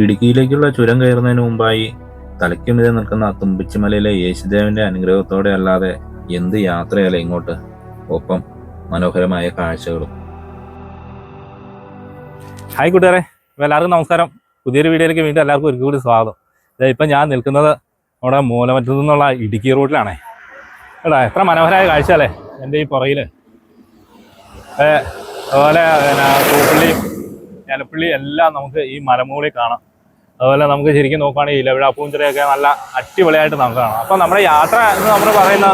ഇടുക്കിയിലേക്കുള്ള ചുരം കയറുന്നതിന് മുമ്പായി തലയ്ക്കുമിതെ നിൽക്കുന്ന തുമ്പിച്ചിമലയിലെ യേശുദേവന്റെ അനുഗ്രഹത്തോടെ അല്ലാതെ എന്ത് യാത്രയല്ല ഇങ്ങോട്ട്. ഒപ്പം മനോഹരമായ കാഴ്ചകളും. ഹായ് കൂട്ടുകാരെ. എല്ലാവർക്കും നമസ്കാരം. പുതിയൊരു വീഡിയോയിലേക്ക് വീണ്ടും എല്ലാവർക്കും ഒരിക്കൽ കൂടി സ്വാഗതം. ഇപ്പം ഞാൻ നിൽക്കുന്നത് നമ്മുടെ മൂലമറ്റത്തു നിന്നുള്ള ഇടുക്കി റോഡിലാണേ എടാ എത്ര മനോഹരമായ കാഴ്ച അല്ലേ എന്റെ ഈ പുറയിൽ അതുപോലെ പിന്നെ തൂപ്പള്ളിയും എലപ്പള്ളി എല്ലാം നമുക്ക് ഈ മലമുകളിൽ കാണാം. അതുപോലെ നമുക്ക് ശരിക്കും നോക്കുകയാണെങ്കിൽ ഇലവിഴ പൂഞ്ചിറയൊക്കെ നല്ല അടിപൊളിയായിട്ട് നമുക്ക് കാണാം. അപ്പോൾ നമ്മുടെ യാത്ര എന്ന് നമ്മൾ പറയുന്ന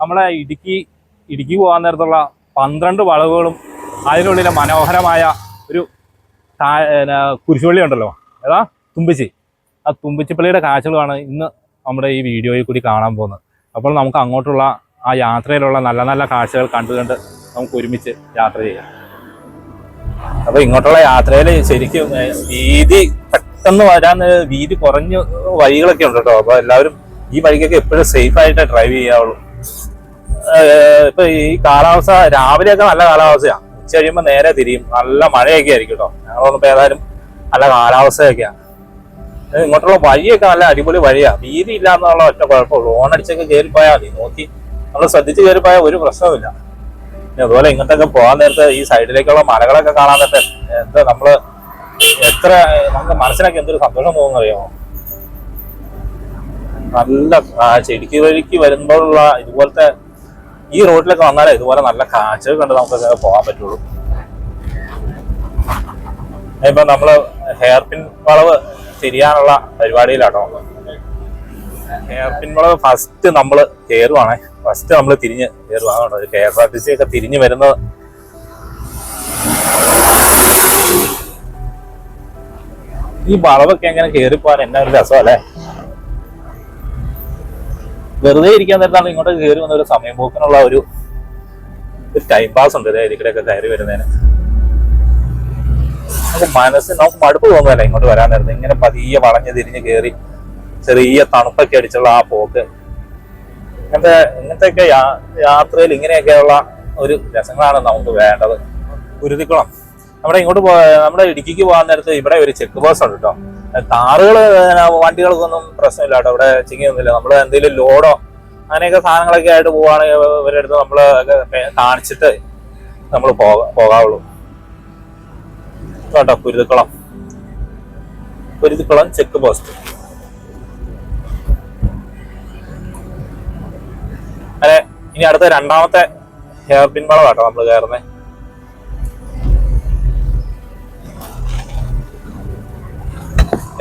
നമ്മുടെ ഇടുക്കി ഇടുക്കി പോകാൻ നേരത്തുള്ള പന്ത്രണ്ട് വളവുകളും അതിനുള്ളിലെ മനോഹരമായ ഒരു കുരിശുപള്ളി ഉണ്ടല്ലോ. ഏതാ? തുമ്പിച്ചി. ആ തുമ്പിച്ചിപ്പള്ളിയുടെ കാഴ്ചകളാണ് ഇന്ന് നമ്മുടെ ഈ വീഡിയോയിൽ കൂടി കാണാൻ പോകുന്നത്. അപ്പോൾ നമുക്ക് അങ്ങോട്ടുള്ള ആ യാത്രയിലുള്ള നല്ല നല്ല കാഴ്ചകൾ കണ്ടുകൊണ്ട് നമുക്ക് ഒരുമിച്ച് യാത്ര ചെയ്യാം. അപ്പൊ ഇങ്ങോട്ടുള്ള യാത്രയിൽ ശരിക്കും വീതി പെട്ടെന്ന് വരാൻ വീതി കുറഞ്ഞ വഴികളൊക്കെ ഉണ്ട് കേട്ടോ. അപ്പൊ എല്ലാവരും ഈ വഴിക്കൊക്കെ എപ്പോഴും സേഫ് ആയിട്ട് ഡ്രൈവ് ചെയ്യാവുള്ളൂ. ഇപ്പൊ ഈ കാലാവസ്ഥ രാവിലെയൊക്കെ നല്ല കാലാവസ്ഥയാണ് ഉച്ച കഴിയുമ്പോ നേരെ തിരിയും. നല്ല മഴയൊക്കെ ആയിരിക്കും കേട്ടോ. ഞങ്ങളൊന്നും ഏതായാലും നല്ല കാലാവസ്ഥയൊക്കെയാണ് ഇങ്ങോട്ടുള്ള വഴിയൊക്കെ നല്ല അടിപൊളി വഴിയാണ് വീതി ഇല്ല എന്നുള്ള ഒറ്റ കുഴപ്പമുള്ളൂ. ഓണടിച്ചൊക്കെ കയറി പോയാൽ മതി. നോക്കി നമ്മൾ ശ്രദ്ധിച്ച് കയറി പോയാൽ ഒരു പ്രശ്നവുമില്ല. പിന്നെ അതുപോലെ ഇങ്ങോട്ടൊക്കെ പോകാൻ നേരത്തെ ഈ സൈഡിലേക്കുള്ള മലകളൊക്കെ കാണാൻ നേരത്തെ എന്താ നമ്മൾ എത്ര നമുക്ക് മനസ്സിനൊക്കെ എന്തൊരു സന്തോഷം തോന്നുന്നു അറിയാമോ നല്ല കാഴ്ച ഇടുക്കി വഴിക്ക് വരുമ്പോഴുള്ള ഇതുപോലത്തെ ഈ റോഡിലൊക്കെ വന്നാലേ ഇതുപോലെ നല്ല കാഴ്ചകൾ കണ്ട് നമുക്കൊക്കെ പോകാൻ പറ്റുള്ളൂ. ഇപ്പൊ നമ്മൾ ഹെയർ പിൻ വളവ് തിരിയാനുള്ള പരിപാടിയിലാട്ടോ ഹെയർ ഫസ്റ്റ് നമ്മൾ കയറുവാണേ ഫസ്റ്റ് നമ്മൾ തിരിഞ്ഞ് കയറുവാണ് K S R T C ഒക്കെ തിരിഞ്ഞ് വരുന്നത്. ഈ വളവൊക്കെ എങ്ങനെ കയറിപ്പോവാൻ എന്നാ ഒരു രസമല്ലേ വെറുതെ ഇരിക്കാൻ നേരത്താണ് ഇങ്ങോട്ട് കയറി വന്ന ഒരു സമയം. പോക്കിനുള്ള ഒരു ടൈം പാസ് ഉണ്ട് ഇതിലൂടെയൊക്കെ കയറി വരുന്നതിന്. നമുക്ക് മനസ്സിന് നമുക്ക് മടുപ്പ് തോന്നുന്നല്ലേ ഇങ്ങോട്ട് വരാൻ നേരത്തെ? ഇങ്ങനെ പതിയെ വളഞ്ഞ് തിരിഞ്ഞ് കയറി ചെറിയ തണുപ്പൊക്കെ അടിച്ചുള്ള ആ പോക്ക്. ഇങ്ങനത്തെ ഇങ്ങനത്തെയൊക്കെ യാത്രയിൽ ഇങ്ങനെയൊക്കെയുള്ള ഒരു രസങ്ങളാണ് നമുക്ക് വേണ്ടത്. കുരുതിക്കുളം നമ്മുടെ ഇങ്ങോട്ട് പോ നമ്മുടെ ഇടുക്കിക്ക് പോകാൻ നേരത്ത് ഇവിടെ ഒരു ചെക്ക് പോസ്റ്റ് ഉണ്ട് കേട്ടോ. കാറുകൾ വണ്ടികൾക്കൊന്നും പ്രശ്നമില്ല കേട്ടോ. ഇവിടെ ചിങ്ങിയൊന്നുമില്ല. നമ്മൾ എന്തെങ്കിലും ലോഡോ അങ്ങനെയൊക്കെ സാധനങ്ങളൊക്കെ ആയിട്ട് പോവുകയാണെങ്കിൽ ഇവരുടെ അടുത്ത് നമ്മൾ കാണിച്ചിട്ട് നമ്മൾ പോകാ പോകാവുള്ളൂ. കേട്ടോ കുരുതിക്കുളം കുരുതിക്കുളം ചെക്ക് പോസ്റ്റ്. അതെ ഇനി അടുത്ത രണ്ടാമത്തെ ഹെയർ പിൻ വളവാട്ടോ നമ്മൾ കയറുന്നത്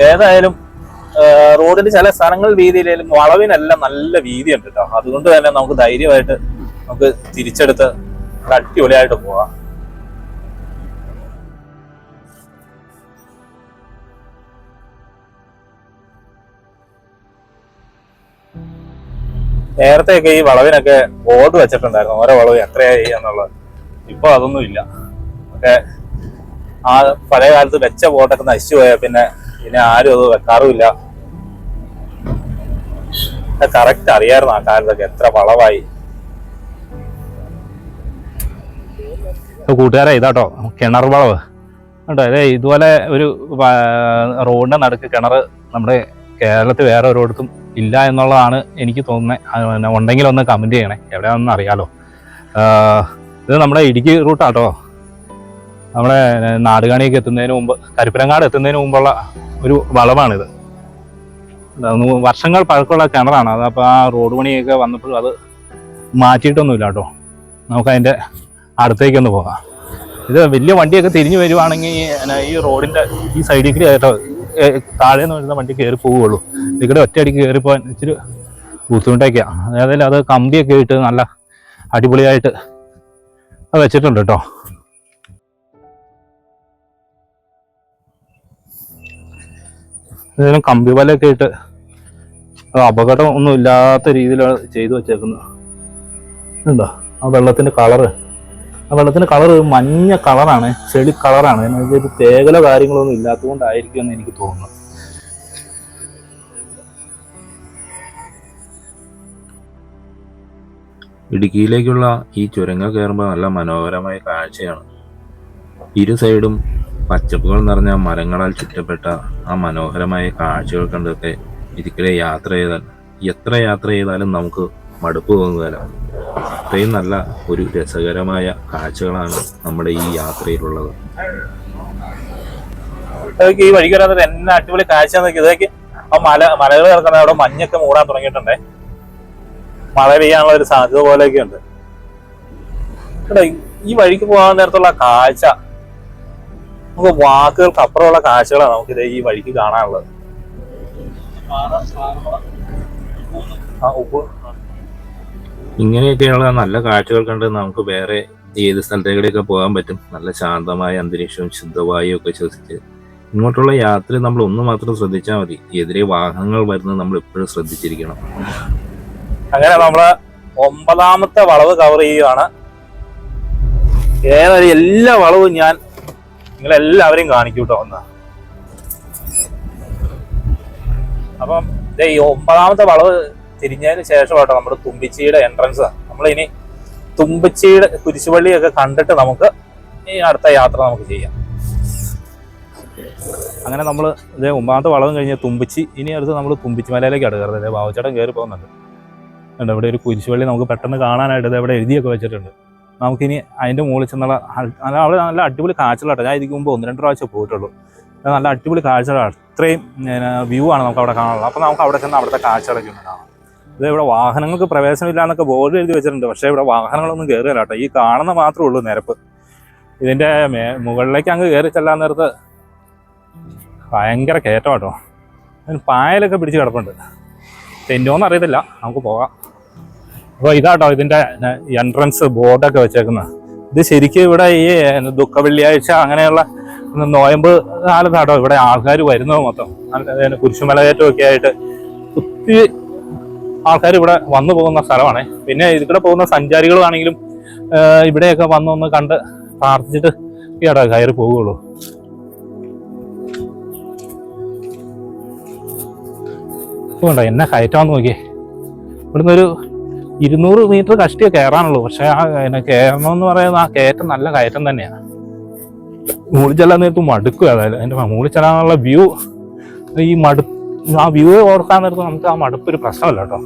ഏതായാലും റോഡിന് ചില സ്ഥലങ്ങൾ വീതിയിലും വളവിനെല്ലാം നല്ല വീതിയുണ്ട് കേട്ടോ അതുകൊണ്ട് തന്നെ നമുക്ക് ധൈര്യമായിട്ട് നമുക്ക് തിരിച്ചെടുത്ത് അടിപൊളിയായിട്ട് പോവാം. നേരത്തെയൊക്കെ ഈ വളവിനൊക്കെ ബോർഡ് വെച്ചിട്ടുണ്ടായിരുന്നു. ഓരോ വളവ് എത്രയായി എന്നുള്ളത്. ഇപ്പൊ അതൊന്നും ഇല്ല. ഒക്കെ ആ പഴയ കാലത്ത് വെച്ച ബോട്ടൊക്കെ നശിച്ചു പോയാൽ പിന്നെ ഇനി ആരും അത് വെക്കാറുമില്ല. കറക്റ്റ് അറിയായിരുന്നു ആ കാലത്തൊക്കെ എത്ര വളവായി. കൂട്ടുകാരെ ഇതാട്ടോ കിണർ വളവ്. കേട്ടോ അതെ ഇതുപോലെ ഒരു റോഡിന്റെ നടുക്ക് കിണർ നമ്മുടെ കേരളത്തിൽ വേറെ ഒരിടത്തും ഇല്ല എന്നുള്ളതാണ് എനിക്ക് തോന്നുന്നത് ഉണ്ടെങ്കിൽ ഒന്ന് കമന്റ് ചെയ്യണേ. എവിടെയാണെന്ന് അറിയാലോ. ഇത് നമ്മുടെ ഇടുക്കി റൂട്ടാട്ടോ നമ്മുടെ നാടുകാണിയൊക്കെ എത്തുന്നതിന് മുമ്പ് കരിപ്പുരങ്ങാട് എത്തുന്നതിന് മുമ്പുള്ള ഒരു വളവാണിത്. വർഷങ്ങൾ പഴക്കമുള്ള കിണറാണ്. അപ്പോൾ ആ റോഡ് പണിയൊക്കെ വന്നപ്പോഴും അത് മാറ്റിയിട്ടൊന്നുമില്ല കേട്ടോ നമുക്കതിന്റെ അടുത്തേക്കൊന്ന് പോകാം. ഇത് വലിയ വണ്ടിയൊക്കെ തിരിഞ്ഞു വരുവാണെങ്കിൽ ഈ റോഡിന്റെ ഈ സൈഡിൽ കൂടി ആയിട്ടോ താഴെ നിന്ന് വരുന്ന വണ്ടി കയറി പോവുള്ളൂ ഇവിടെ ഒറ്റയടിക്ക് കയറിപ്പോകാൻ ഇച്ചിരി ബുദ്ധിമുട്ടൊക്കെയാണ് അതായത് അത് കമ്പിയൊക്കെ ഇട്ട് നല്ല അടിപൊളിയായിട്ട് അത് വെച്ചിട്ടുണ്ട് കേട്ടോ. ഏതായാലും കമ്പി വലയൊക്കെ ഇട്ട് അപകടം ഒന്നും ഇല്ലാത്ത രീതിയിലാണ് ചെയ്തു വെച്ചേക്കുന്നത്. ഉണ്ടോ? ആ വെള്ളത്തിന്റെ കളറ് ആ വെള്ളത്തിന്റെ കളർ മഞ്ഞ കളറാണ് ചെളി കളറാണ് അതിനൊരു തേകല കാര്യങ്ങളൊന്നും ഇല്ലാത്തതുകൊണ്ടായിരിക്കും എന്ന് എനിക്ക് തോന്നുന്നു. ഇടുക്കിയിലേക്കുള്ള ഈ ചുരങ്ങൾ കയറുമ്പോൾ നല്ല മനോഹരമായ കാഴ്ചയാണ്. ഇരു സൈഡും പച്ചപ്പുകൾ നിറഞ്ഞ മരങ്ങളാൽ ചുറ്റപ്പെട്ട ആ മനോഹരമായ കാഴ്ചകൾ കണ്ടൊക്കെ ഇതിക്കിടെ യാത്ര ചെയ്താൽ എത്ര യാത്ര ചെയ്താലും നമുക്ക് മടുപ്പ് തോന്നുകയില്ല അത്രയും നല്ല ഒരു രസകരമായ കാഴ്ചകളാണ് നമ്മുടെ ഈ യാത്രയിലുള്ളത്. ഈ വഴിക്ക് വരാത്ത എന്നെ അടിപൊളി കാഴ്ച ഇതൊക്കെ ആ മല മലകൾ കിടക്കുന്ന അവിടെ മഞ്ഞൊക്കെ മൂടാൻ തുടങ്ങിയിട്ടുണ്ടേ. മഴ പെയ്യാനുള്ള ഒരു സാധ്യത പോലെയൊക്കെ ഉണ്ട്. ഈ വഴിക്ക് പോകാൻ നേരത്തുള്ള കാഴ്ച നമുക്ക് വാക്കുകൾക്ക് അപ്പുറമുള്ള കാഴ്ചകളാണ് നമുക്ക് ഈ വഴിക്ക് കാണാനുള്ളത്. ആ ഉപ്പ്. ഇങ്ങനെയൊക്കെയുള്ള നല്ല കാഴ്ചകൾ കണ്ട് നമുക്ക് വേറെ ഏത് സ്ഥലത്തേക്കൊക്കെ പോകാൻ പറ്റും. നല്ല ശാന്തമായ അന്തരീക്ഷവും ശുദ്ധവായു ഒക്കെ ശ്വസിച്ച് ഇങ്ങോട്ടുള്ള യാത്ര നമ്മൾ ഒന്ന് മാത്രം ശ്രദ്ധിച്ചാൽ മതി. എതിരെ വാഹനങ്ങൾ വരുന്നത് നമ്മൾ എപ്പോഴും ശ്രദ്ധിച്ചിരിക്കണം. അങ്ങനെ നമ്മൾ ഒമ്പതാമത്തെ വളവ് കവർ ചെയ്യുകയാണ്. ഏതായാലും എല്ലാ വളവും ഞാൻ നിങ്ങളെല്ലാവരെയും കാണിക്കും കേട്ടോ ഒന്ന്. അപ്പം ഈ ഒമ്പതാമത്തെ വളവ് തിരിഞ്ഞതിന് ശേഷം കേട്ടോ നമ്മുടെ തുമ്പിച്ചിയുടെ എൻട്രൻസ് നമ്മളിനി തുമ്പിച്ചിയുടെ കുരിശുപള്ളിയൊക്കെ കണ്ടിട്ട് നമുക്ക് ഈ അടുത്ത യാത്ര നമുക്ക് ചെയ്യാം. അങ്ങനെ നമ്മൾ ഇതേ ഉമ്മാത്ത വളവും കഴിഞ്ഞ തുമ്പിച്ചി ഇനി അടുത്ത് നമ്മൾ തുമ്പിച്ചി മലയിലേക്ക് അടുക്കരുത് അതെ ബാബുച്ചേട്ടൻ കയറി പോകുന്നുണ്ട്. ഉണ്ട് ഇവിടെ ഒരു കുരിശുപള്ളി നമുക്ക് പെട്ടെന്ന് കാണാനായിട്ട് ഇത് ഇവിടെ എഴുതിയൊക്കെ വെച്ചിട്ടുണ്ട്. നമുക്കിനി അതിന്റെ മുകളിൽ ചെന്നുള്ള അവിടെ നല്ല അടിപൊളി കാഴ്ചകളാട്ടോ. ഞാൻ ഇതിക്ക് ഒന്ന് രണ്ട് പ്രാവശ്യം പോയിട്ടുള്ളൂ. നല്ല അടിപൊളി കാഴ്ചകളാണ്. അത്രയും വ്യൂ ആണ് നമുക്ക് അവിടെ കാണാനുള്ളത്. അപ്പോൾ നമുക്ക് അവിടെ ചെന്ന് അവിടുത്തെ കാഴ്ചകളൊക്കെ കാണാം. ഇത് ഇവിടെ വാഹനങ്ങൾക്ക് പ്രവേശനമില്ല എന്നൊക്കെ ബോർഡ് എഴുതി വെച്ചിട്ടുണ്ട്. പക്ഷേ ഇവിടെ വാഹനങ്ങളൊന്നും കയറുകയില്ല കേട്ടോ. ഈ കാണുന്ന മാത്രമേ ഉള്ളൂ നിരപ്പ്. ഇതിന്റെ മേ മുകളിലേക്ക് അങ്ങ് കയറി ചെല്ലാൻ നേരത്ത് ഭയങ്കര കയറ്റം കേട്ടോ. പായലൊക്കെ പിടിച്ച് കിടപ്പുണ്ട്. തെന്നോന്ന് അറിയത്തില്ല. നമുക്ക് പോകാം. അപ്പോൾ ഇതാട്ടോ ഇതിന്റെ എൻട്രൻസ് ബോർഡൊക്കെ വെച്ചേക്കുന്നത് ഇത് ശരിക്കും ഇവിടെ ഈ ദുഃഖ വെള്ളിയാഴ്ച അങ്ങനെയുള്ള നോയമ്പ് കാലത്താട്ടോ ഇവിടെ ആൾക്കാർ വരുന്നത് മൊത്തം. കുരിശുമലകയറ്റമൊക്കെ കുരിശുമലകയറ്റം ആയിട്ട് ഒത്തിരി ആൾക്കാർ ഇവിടെ വന്നു പോകുന്ന സ്ഥലമാണ്. പിന്നെ ഇതിലൂടെ പോകുന്ന സഞ്ചാരികളാണെങ്കിലും ഇവിടെയൊക്കെ വന്നൊന്ന് കണ്ട് പ്രാർത്ഥിച്ചിട്ട് ഇവിടെ കയറി പോവുകയുള്ളൂ. വേണ്ട എന്നെ കയറ്റാന്ന് നോക്കിയേ. ഇവിടുന്ന് ഒരു ഇരുന്നൂറ് മീറ്റർ കഷ്ടിയേ കയറാനുള്ളൂ. പക്ഷെ ആ കയറണം എന്ന് പറയുന്ന ആ കയറ്റം നല്ല കയറ്റം തന്നെയാണ്. മൂളിച്ചെല്ലാൻ നേരത്തും നേരത്ത് മടുക്കും അതായത് എന്റെ മൂളിച്ചെല്ലാനുള്ള ചെല്ലാനുള്ള വ്യൂ ഈ മടു ആ വ്യൂ ഓർക്കാൻ നേരത്ത് നമുക്ക് ആ മടുപ്പൊരു പ്രശ്നമല്ല കേട്ടോ.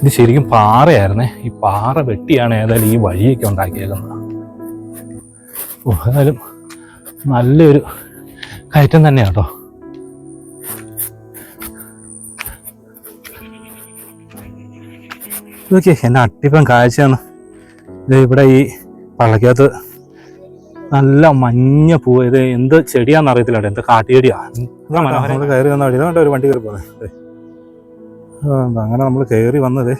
ഇത് ശരിക്കും പാറയായിരുന്നേ. ഈ പാറ വെട്ടിയാണ് ഏതായാലും ഈ വഴിയൊക്കെ ഉണ്ടാക്കിയേക്കുന്നത്. ഏതായാലും നല്ലൊരു കയറ്റം തന്നെയാണ് കേട്ടോ. ഇതൊക്കെ എന്നെ അട്ടിപ്പം കാഴ്ചയാണ്. ഇത് ഇവിടെ ഈ പള്ളക്കകത്ത് നല്ല മഞ്ഞ പൂ ഇത് എന്ത് ചെടിയാന്ന് അറിയത്തില്ല എന്ത് കാട്ടിയടിയാ നമ്മൾ കയറി വന്ന വഴി ഒരു വണ്ടി കയറി പോകുന്നത് അങ്ങനെ നമ്മൾ കയറി വന്നത്.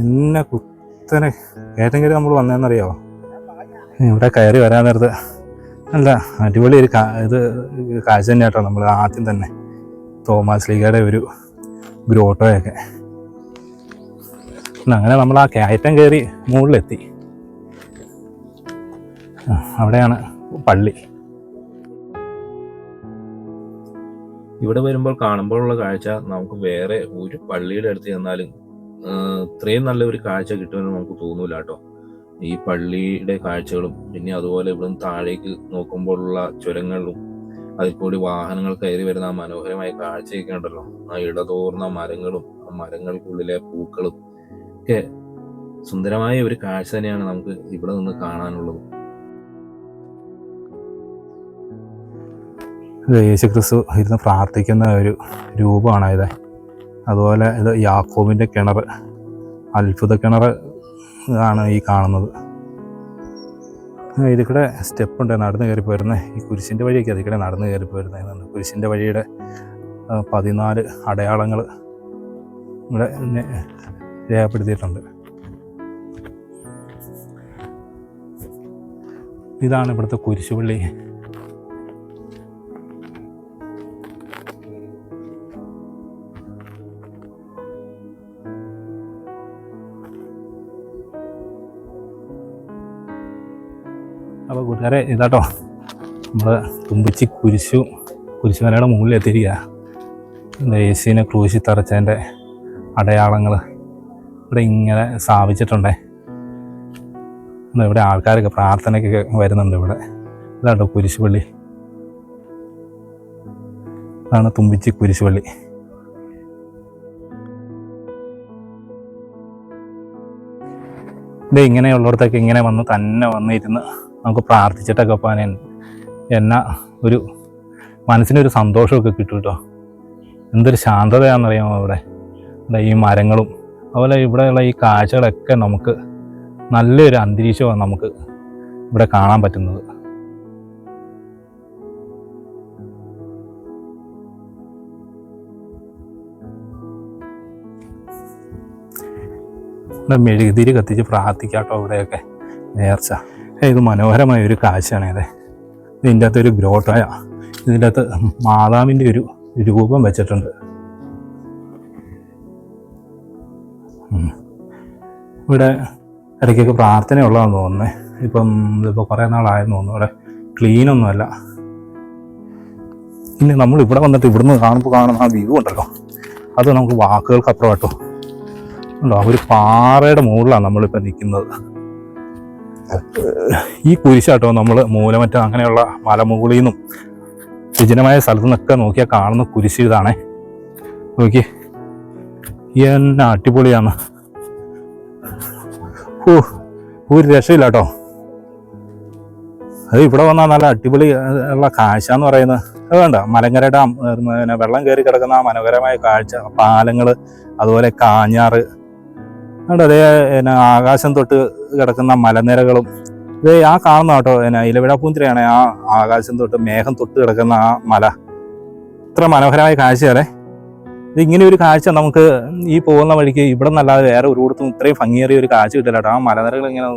എന്നെ കുത്തനെ ഏറ്റവും കയറി നമ്മൾ വന്നതെന്നറിയാവോ ഇവിടെ കയറി വരാൻ നേരത്ത് അല്ല അടിപൊളി ഒരു ഇത് കാഴ്ച തന്നെയാട്ടോ നമ്മൾ ആദ്യം തന്നെ. തോമസ് ലീഗയുടെ ഒരു ഗ്രോട്ടോയൊക്കെ അങ്ങനെ നമ്മൾ ആ കയറ്റം കയറി മുകളിലെത്തി. അവിടെയാണ് പള്ളി. ഇവിടെ വരുമ്പോൾ കാണുമ്പോഴുള്ള കാഴ്ച നമുക്ക് വേറെ ഒരു പള്ളിയുടെ അടുത്ത് ചെന്നാലും ഇത്രയും നല്ല ഒരു കാഴ്ച കിട്ടുമെന്ന് നമുക്ക് തോന്നൂല കേട്ടോ. ഈ പള്ളിയുടെ കാഴ്ചകളും പിന്നെ അതുപോലെ ഇവിടുന്ന് താഴേക്ക് നോക്കുമ്പോഴുള്ള ചുരങ്ങളും അതിൽ കൂടി വാഹനങ്ങൾ കയറി വരുന്ന ആ മനോഹരമായ കാഴ്ചയൊക്കെ ഉണ്ടല്ലോ. ആ ഇടതോർന്ന മരങ്ങളും ആ മരങ്ങൾക്കുള്ളിലെ പൂക്കളും ഒക്കെ സുന്ദരമായ ഒരു കാഴ്ച തന്നെയാണ് നമുക്ക് ഇവിടെ നിന്ന് കാണാനുള്ളത്. യേശു ക്രിസ്തു ഇരുന്ന് പ്രാർത്ഥിക്കുന്ന ഒരു രൂപമാണ് ഇത്. അതുപോലെ ഇത് യാക്കോബിന്റെ കിണർ അത്ഭുത കിണർ ആണ് ഈ കാണുന്നത്. ഇതിൽ സ്റ്റെപ്പ് ഉണ്ട് നടന്ന് കയറി പോയിരുന്നത് ഈ കുരിശിന്റെ വഴിയൊക്കെ അതിൽ നടന്ന് കയറി പോയിരുന്നത് കുരിശിന്റെ വഴിയുടെ പതിനാല് അടയാളങ്ങൾ ഇവിടെ രേഖപ്പെടുത്തിയിട്ടുണ്ട്. ഇതാണ് ഇവിടുത്തെ കുരിശുപള്ളി. കൂട്ടുകാരെ ഇതാട്ടോ. നമ്മൾ തുമ്പിച്ചി കുരിശു കുരിശുമലയുടെ മുകളിൽ എത്തിയിരിക്കുക യേശുവിനെ ക്രൂശി തറച്ചതിന്റെ അടയാളങ്ങൾ ഇവിടെ ഇങ്ങനെ സ്ഥാപിച്ചിട്ടുണ്ടേ. ഇവിടെ ആൾക്കാരൊക്കെ പ്രാർത്ഥനയ്ക്കൊക്കെ വരുന്നുണ്ട് ഇവിടെ. ഇതാട്ടോ കുരിശുപള്ളി ഇതാണ് തുമ്പിച്ചി കുരിശുപള്ളി ഇത് ഇങ്ങനെയുള്ളിടത്തൊക്കെ ഇങ്ങനെ വന്ന് തന്നെ വന്നിരുന്ന് നമുക്ക് പ്രാർത്ഥിച്ചിട്ടൊക്കെ പോകാൻ എന്നാ ഒരു മനസ്സിനൊരു സന്തോഷമൊക്കെ കിട്ടും കേട്ടോ എന്തൊരു ശാന്തതയാണെന്നറിയാമോ ഇവിടെ ഈ മരങ്ങളും അതുപോലെ ഇവിടെയുള്ള ഈ കാഴ്ചകളൊക്കെ നമുക്ക് നല്ലൊരു അന്തരീക്ഷമാണ് നമുക്ക് ഇവിടെ കാണാൻ പറ്റുന്നത്. മെഴുകുതിരി കത്തിച്ച് പ്രാർത്ഥിക്കാം പ്രാർത്ഥിക്കാട്ടോ ഇവിടെയൊക്കെ നേർച്ച. ഇത് മനോഹരമായ ഒരു കാഴ്ചയാണ് ഇത്. ഇതിന്റെ അകത്ത് ഒരു ഗ്രോട്ടയ ഇതിന്റെ അകത്ത് മാതാവിന്റെ ഒരു രൂപം വെച്ചിട്ടുണ്ട്. ഇവിടെ ഇടയ്ക്കൊക്കെ പ്രാർത്ഥനയുള്ളതാണെന്ന് തോന്നുന്നത് ഇപ്പം ഇതിപ്പോൾ കുറേ നാളായെന്ന് തോന്നുന്നു. ഇവിടെ ക്ലീനൊന്നുമല്ല ഇനി നമ്മൾ ഇവിടെ വന്നിട്ട് ഇവിടുന്ന് കാണുമ്പോൾ കാണുന്ന ആ വ്യൂ ഉണ്ടല്ലോ. അത് നമുക്ക് വാക്കുകൾക്ക് അപ്പുറം കേട്ടോ ഉണ്ടോ ഒരു പാറയുടെ മുകളിലാണ് നമ്മളിപ്പോൾ നിൽക്കുന്നത്. ഈ കുരിശാട്ടോ നമ്മൾ മൂലമറ്റം അങ്ങനെയുള്ള മലമുകളിൽ നിന്നും വിജനമായ സ്ഥലത്തു നിന്നൊക്കെ നോക്കിയാൽ കാണുന്ന കുരിശ് ഇതാണേ. നോക്കി. എന്നാ അടിപൊളിയാണ്. ഓ ഒരു രക്ഷയില്ല കേട്ടോ അത് ഇവിടെ വന്നാൽ നല്ല അടിപൊളി ഉള്ള കാഴ്ച എന്ന് പറയുന്നത്. അത് വേണ്ട മലങ്കര ഡാം പിന്നെ വെള്ളം കയറി കിടക്കുന്ന ആ മനോഹരമായ കാഴ്ച പാലങ്ങൾ അതുപോലെ കാഞ്ഞാറ് അതുകൊണ്ട് അതേ പിന്നെ ആകാശം തൊട്ട് കിടക്കുന്ന മലനിരകളും. ഇത് ആ കാണുന്ന കേട്ടോ പിന്നെ ഇലവിട ആ ആകാശം തൊട്ട് മേഘം തൊട്ട് കിടക്കുന്ന ആ മല. ഇത്ര മനോഹരമായ കാഴ്ചയല്ലേ? ഇങ്ങനെ ഒരു കാഴ്ച നമുക്ക് ഈ പോകുന്ന വഴിക്ക് ഇവിടെ നിന്നല്ലാതെ വേറെ ഒരു കൂടത്തും ഇത്രയും ഭംഗിയേറിയ ഒരു കാഴ്ച കിട്ടില്ല കേട്ടോ. ആ മലനിരകൾ ഇങ്ങനെ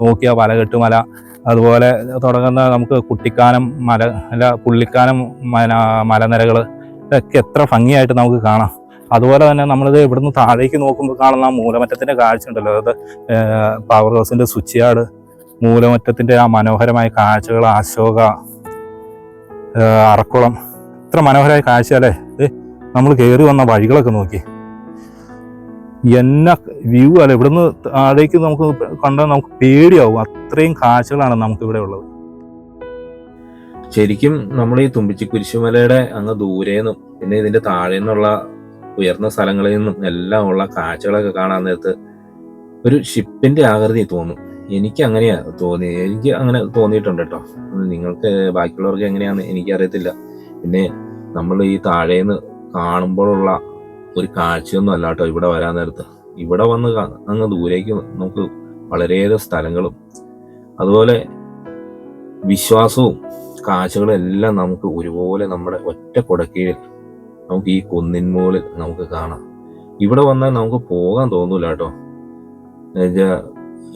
നോക്കിയ വലകെട്ട് മല അതുപോലെ തുടങ്ങുന്ന നമുക്ക് കുട്ടിക്കാനം മല അല്ല പുള്ളിക്കാനം മല മലനിരകൾ ഇതൊക്കെ എത്ര ഭംഗിയായിട്ട് നമുക്ക് കാണാം. അതുപോലെ തന്നെ നമ്മളിത് ഇവിടുന്ന് താഴേക്ക് നോക്കുമ്പോൾ കാണുന്ന ആ മൂലമറ്റത്തിന്റെ കാഴ്ച ഉണ്ടല്ലോ അത് പവർ ഹൗസിന്റെ സ്വിച്ച് യാർഡ് ആ മനോഹരമായ കാഴ്ചകൾ അശോക അറക്കുളം. ഇത്ര മനോഹരമായ കാഴ്ച അല്ലേ നമ്മൾ കയറി വന്ന വഴികളൊക്കെ നോക്കി. എന്ന വ്യൂ അല്ല? ഇവിടുന്ന് താഴേക്ക് നമുക്ക് കണ്ടാൽ നമുക്ക് പേടിയാവും. അത്രയും കാഴ്ചകളാണ് നമുക്ക് ഇവിടെ ഉള്ളത്. ശരിക്കും നമ്മൾ ഈ തുമ്പിച്ചി കുരിശുമലയുടെ അങ്ങ് ദൂരേന്നും പിന്നെ ഇതിന്റെ താഴെ നിന്നുള്ള ഉയർന്ന സ്ഥലങ്ങളിൽ നിന്നും എല്ലാം ഉള്ള കാഴ്ചകളൊക്കെ കാണാൻ നേരത്ത് ഒരു ഷിപ്പിന്റെ ആകൃതി തോന്നും. എനിക്ക് അങ്ങനെയാ തോന്നി. എനിക്ക് അങ്ങനെ തോന്നിയിട്ടുണ്ട് കേട്ടോ. നിങ്ങൾക്ക് ബാക്കിയുള്ളവർക്ക് എങ്ങനെയാന്ന് എനിക്കറിയത്തില്ല. പിന്നെ നമ്മൾ ഈ താഴേന്ന് കാണുമ്പോഴുള്ള ഒരു കാഴ്ചയൊന്നും അല്ല കേട്ടോ ഇവിടെ വരാൻ നേരത്ത്. ഇവിടെ വന്ന് അങ്ങ് ദൂരേക്ക് നമുക്ക് വളരെയേറെ സ്ഥലങ്ങളും അതുപോലെ വിശ്വാസവും കാഴ്ചകളും എല്ലാം നമുക്ക് ഒരുപോലെ നമ്മുടെ ഒറ്റ കുടക്കീഴിൽ നമുക്ക് ഈ കുന്നിൻ മുകളിൽ നമുക്ക് കാണാം. ഇവിടെ വന്നാൽ നമുക്ക് പോകാൻ തോന്നൂല കേട്ടോ.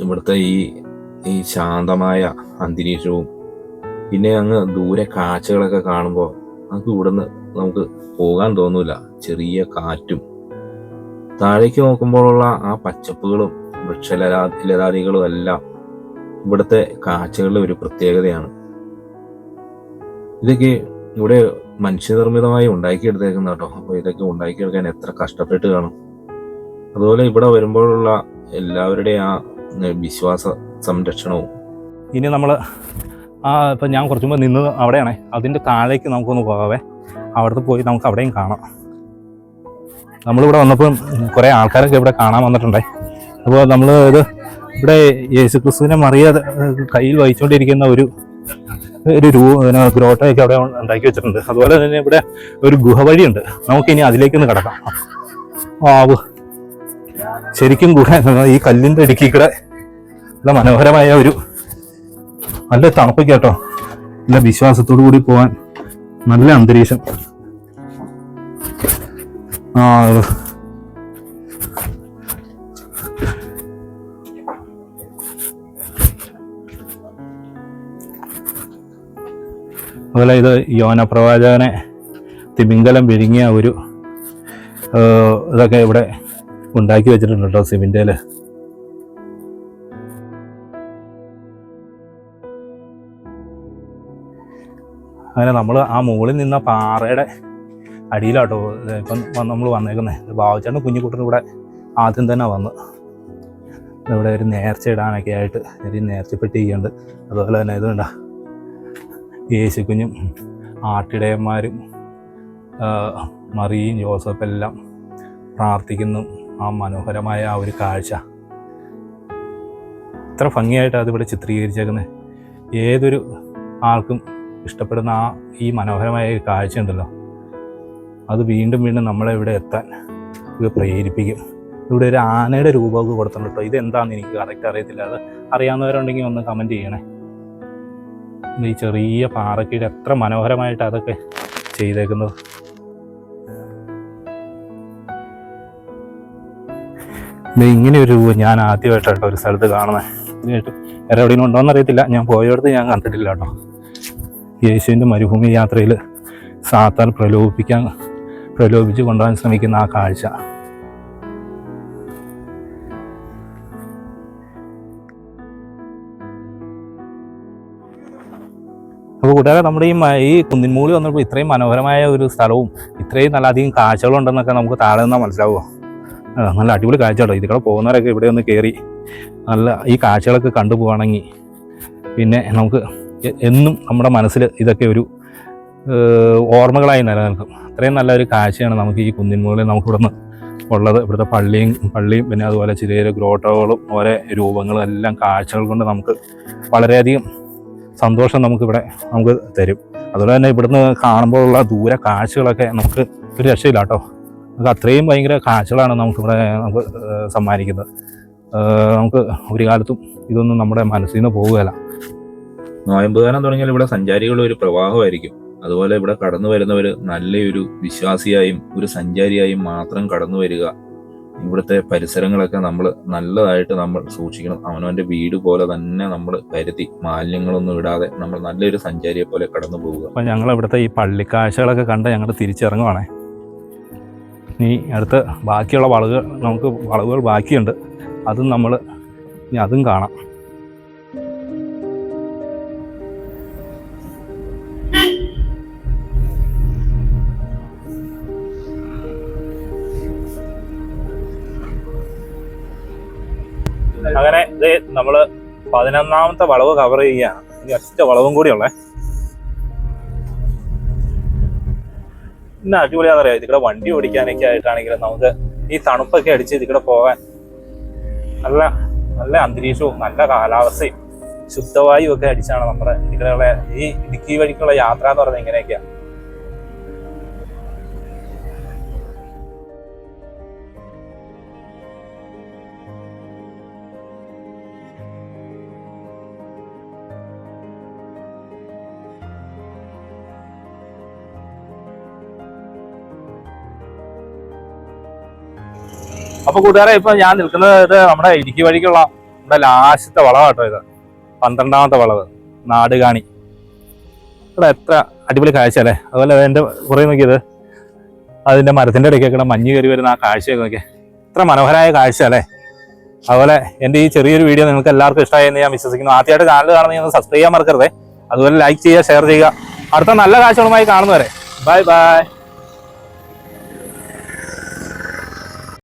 ഇവിടുത്തെ ഈ ഈ ശാന്തമായ അന്തരീക്ഷവും പിന്നെ അങ്ങ് ദൂരെ കാഴ്ചകളൊക്കെ കാണുമ്പോൾ നമുക്ക് ഇവിടുന്ന് നമുക്ക് പോകാൻ തോന്നൂല. ചെറിയ കാറ്റും. താഴേക്ക് നോക്കുമ്പോഴുള്ള ആ പച്ചപ്പുകളും വൃക്ഷലതാ ലതാദികളും എല്ലാം ഇവിടുത്തെ കാഴ്ചകളുടെ ഒരു പ്രത്യേകതയാണ്. ഇതൊക്കെ ഇവിടെ മനുഷ്യനിർമ്മിതമായി ഉണ്ടാക്കിയെടുത്തേക്കുന്ന കേട്ടോ. അപ്പോൾ ഇതൊക്കെ ഉണ്ടാക്കിയെടുക്കാൻ എത്ര കഷ്ടപ്പെട്ട് കാണും. അതുപോലെ ഇവിടെ വരുമ്പോഴുള്ള എല്ലാവരുടെയും ആ വിശ്വാസ സംരക്ഷണവും. ഇനി നമ്മൾ ആ ഇപ്പം ഞാൻ കുറച്ചു മുമ്പ് നിന്നത് അവിടെയാണേ. അതിന്റെ താഴേക്ക് നമുക്കൊന്ന് പോകാവേ. അവിടുത്തെ പോയി നമുക്ക് അവിടെയും കാണാം. നമ്മളിവിടെ വന്നപ്പോൾ കുറേ ആൾക്കാരൊക്കെ ഇവിടെ കാണാൻ വന്നിട്ടുണ്ടേ. അപ്പോൾ നമ്മൾ ഇത് ഇവിടെ യേശുക്രിസ്തുവിനെ മറിയാതെ കയ്യിൽ വഹിച്ചുകൊണ്ടിരിക്കുന്ന ഒരു ഒരു രൂ ഗ്രോട്ടയൊക്കെ അവിടെ ഉണ്ടാക്കി വെച്ചിട്ടുണ്ട്. അതുപോലെ തന്നെ ഇവിടെ ഒരു ഗുഹ വഴിയുണ്ട് നമുക്കിനി അതിലേക്കൊന്ന് കിടക്കാം. ആവ് ശരിക്കും ഗുഹ ഈ കല്ലിന്റെ ഇടുക്കി കൂടെ നല്ല മനോഹരമായ ഒരു നല്ല തണുപ്പൊക്കെ കേട്ടോ നല്ല വിശ്വാസത്തോടു കൂടി പോവാൻ നല്ല അന്തരീക്ഷം. ആ അതുപോലെ ഇത് യോന പ്രവാചകനെ തിമിംഗലം വിഴുങ്ങിയ ഒരു ഇതൊക്കെ ഇവിടെ ഉണ്ടാക്കി വെച്ചിട്ടുണ്ട് കേട്ടോ സിമിന്റെയിൽ അങ്ങനെ നമ്മൾ ആ മുകളിൽ നിന്ന പാറയുടെ അടിയിലാട്ടോ ഇപ്പം നമ്മൾ വന്നേക്കുന്നത് ബാബുച്ചേട്ടൻ കുഞ്ഞിക്കുട്ടനും ഇവിടെ ആദ്യം തന്നെ വന്ന്. ഇവിടെ ഒരു നേർച്ച ഇടാനൊക്കെ ആയിട്ട് ഒരു നേർച്ചപ്പെട്ടിരിക്കുന്നുണ്ട്. അതുപോലെ തന്നെ ഇതുണ്ട യേശുക്കുഞ്ഞും ആട്ടിടയന്മാരും മറിയും ജോസഫ് എല്ലാം പ്രാർത്ഥിക്കുന്നു. ആ മനോഹരമായ ആ ഒരു കാഴ്ച. ഇത്ര ഭംഗിയായിട്ടാണ് അതിവിടെ ചിത്രീകരിച്ചേക്കുന്നത് ഏതൊരു ആൾക്കും ഇഷ്ടപ്പെടുന്ന ആ ഈ മനോഹരമായ ഒരു കാഴ്ച ഉണ്ടല്ലോ. അത് വീണ്ടും വീണ്ടും നമ്മളെ ഇവിടെ എത്താൻ ഇത് പ്രേരിപ്പിക്കും. ഇവിടെ ഒരു ആനയുടെ രൂപമൊക്കെ കൊടുത്തിട്ടുണ്ട് കേട്ടോ. ഇതെന്താണെന്ന് എനിക്ക് കറക്റ്റ് അറിയത്തില്ല. അത് അറിയാവുന്നവരുണ്ടെങ്കിൽ ഒന്ന് കമന്റ് ചെയ്യണേ. ഈ ചെറിയ പാറക്കീട് എത്ര മനോഹരമായിട്ട് അതൊക്കെ ചെയ്തേക്കുന്നത്. ഇങ്ങനെ ഒരു ഞാൻ ആദ്യമായിട്ടാട്ടോ ഒരു സ്ഥലത്ത് കാണുന്നത് ഇതിനായിട്ട് വേറെ എവിടെയും ഉണ്ടോയെന്ന് അറിയത്തില്ല. ഞാൻ പോയടുത്ത് ഞാൻ കണ്ടിട്ടില്ല കേട്ടോ. യേശുവിന്റെ മരുഭൂമി യാത്രയിൽ സാത്താൻ പ്രലോഭിപ്പിക്കാൻ പ്രലോഭിച്ച് കൊണ്ടുപോകാൻ ശ്രമിക്കുന്ന ആ കാഴ്ച. കൂട്ടുകാരെ നമ്മുടെ ഈ ഈ കുന്നിൻമൂളി വന്നപ്പോൾ ഇത്രയും മനോഹരമായ ഒരു സ്ഥലവും ഇത്രയും നല്ല അധികം കാഴ്ചകളുണ്ടെന്നൊക്കെ നമുക്ക് താഴെ നിന്നാൽ മനസ്സിലാവുമോ നല്ല അടിപൊളി കാഴ്ച കേട്ടോ. ഇതിക്കടെ പോകുന്നവരൊക്കെ ഇവിടെ ഒന്ന് കയറി നല്ല ഈ കാഴ്ചകളൊക്കെ കണ്ടു പോവാണെങ്കിൽ പിന്നെ നമുക്ക് എന്നും നമ്മുടെ മനസ്സിൽ ഇതൊക്കെ ഒരു ഓർമ്മകളായി നിലനിൽക്കും. അത്രയും നല്ലൊരു കാഴ്ചയാണ് നമുക്ക് ഈ കുന്നിൻമുകളിൽ നമുക്കിവിടെ നിന്ന് ഉള്ളത്. ഇവിടുത്തെ പള്ളിയും പള്ളിയും പിന്നെ അതുപോലെ ചെറിയ ഗ്രോട്ടോകളും ഓരോ രൂപങ്ങളും എല്ലാം കാഴ്ചകൾ കൊണ്ട് നമുക്ക് വളരെയധികം സന്തോഷം നമുക്കിവിടെ നമുക്ക് തരും. അതുപോലെ തന്നെ ഇവിടുന്ന് കാണുമ്പോഴുള്ള ദൂര കാഴ്ചകളൊക്കെ നമുക്ക് ഒരു രക്ഷയില്ല കേട്ടോ. നമുക്ക് അത്രയും ഭയങ്കര കാഴ്ചകളാണ് നമുക്കിവിടെ നമുക്ക് സമ്മാനിക്കുന്നത്. നമുക്ക് ഒരു കാലത്തും ഇതൊന്നും നമ്മുടെ മനസ്സിൽ നിന്ന് പോവുകയല്ല. നോയമ്പുകാലം തുടങ്ങിയാൽ ഇവിടെ സഞ്ചാരികളുടെ ഒരു പ്രവാഹമായിരിക്കും. അതുപോലെ ഇവിടെ കടന്നു വരുന്നവർ നല്ലൊരു വിശ്വാസിയായും ഒരു സഞ്ചാരിയായും മാത്രം കടന്നു വരിക ഇവിടുത്തെ പരിസരങ്ങളൊക്കെ നമ്മൾ നല്ലതായിട്ട് നമ്മൾ സൂക്ഷിക്കണം. അവനവന്റെ വീട് പോലെ തന്നെ നമ്മൾ കരുതി മാലിന്യങ്ങളൊന്നും ഇടാതെ നമ്മൾ നല്ലൊരു സഞ്ചാരിയെ പോലെ കടന്നു പോവുക. അപ്പം ഞങ്ങൾ ഇവിടുത്തെ ഈ പള്ളിക്കാഴ്ചകളൊക്കെ കണ്ട് ഞങ്ങൾ തിരിച്ചിറങ്ങുവാണേ. ഇനി അടുത്ത് ബാക്കിയുള്ള വളവുകൾ നമുക്ക് വളവുകൾ ബാക്കിയുണ്ട്. അതും നമ്മൾ ഇനി അതും കാണാം. നമ്മൾ പതിനൊന്നാമത്തെ വളവ് കവർ ചെയ്യുകയാണ്. ഇനി ഒറ്റ വളവും കൂടി കൂടിയുള്ളേ പിന്നെ അടിപൊളിയാണെന്നറിയാം ഇതിക്കൂടെ വണ്ടി ഓടിക്കാനൊക്കെ ആയിട്ടാണെങ്കിലും നമുക്ക് ഈ തണുപ്പൊക്കെ അടിച്ച് ഇതിക്കൂടെ പോകാൻ നല്ല നല്ല അന്തരീക്ഷവും നല്ല കാലാവസ്ഥയും ശുദ്ധവായു ഒക്കെ അടിച്ചാണ് നമ്മുടെ ഇതിലുള്ള ഈ ഇടുക്കി വഴിക്കുള്ള യാത്ര എന്ന് പറയുന്നത് ഇങ്ങനെയൊക്കെയാ അപ്പൊ കൂട്ടുകാരെ ഇപ്പൊ ഞാൻ നിൽക്കുന്നത് ഇത് നമ്മുടെ ഇടുക്കി വഴിക്കുള്ള നമ്മുടെ ലാസ്റ്റത്തെ വളവാട്ടോ ഇത്. പന്ത്രണ്ടാമത്തെ വളവ് നാടുകാണി. ഇവിടെ എത്ര അടിപൊളി കാഴ്ച അല്ലേ? അതുപോലെ എന്റെ കുറേ നോക്കിയത് അതിന്റെ മരത്തിന്റെ ഇടയ്ക്കൊക്കെ മഞ്ഞ് കയറി വരുന്ന ആ കാഴ്ചയൊക്കെ നോക്കിയേ. എത്ര മനോഹരമായ കാഴ്ച അല്ലേ? അതുപോലെ എന്റെ ഈ ചെറിയൊരു വീഡിയോ നിങ്ങൾക്ക് എല്ലാവർക്കും ഇഷ്ടമായി എന്ന് ഞാൻ വിശ്വസിക്കുന്നു. ആദ്യമായിട്ട് ചാനൽ കാണുന്ന സബ്സ്ക്രൈബ് ചെയ്യാൻ മറക്കരുത്. അതുപോലെ ലൈക്ക് ചെയ്യുക ഷെയർ ചെയ്യുക. അടുത്ത നല്ല കാഴ്ചകളുമായി കാണുന്നവരെ. Bye bye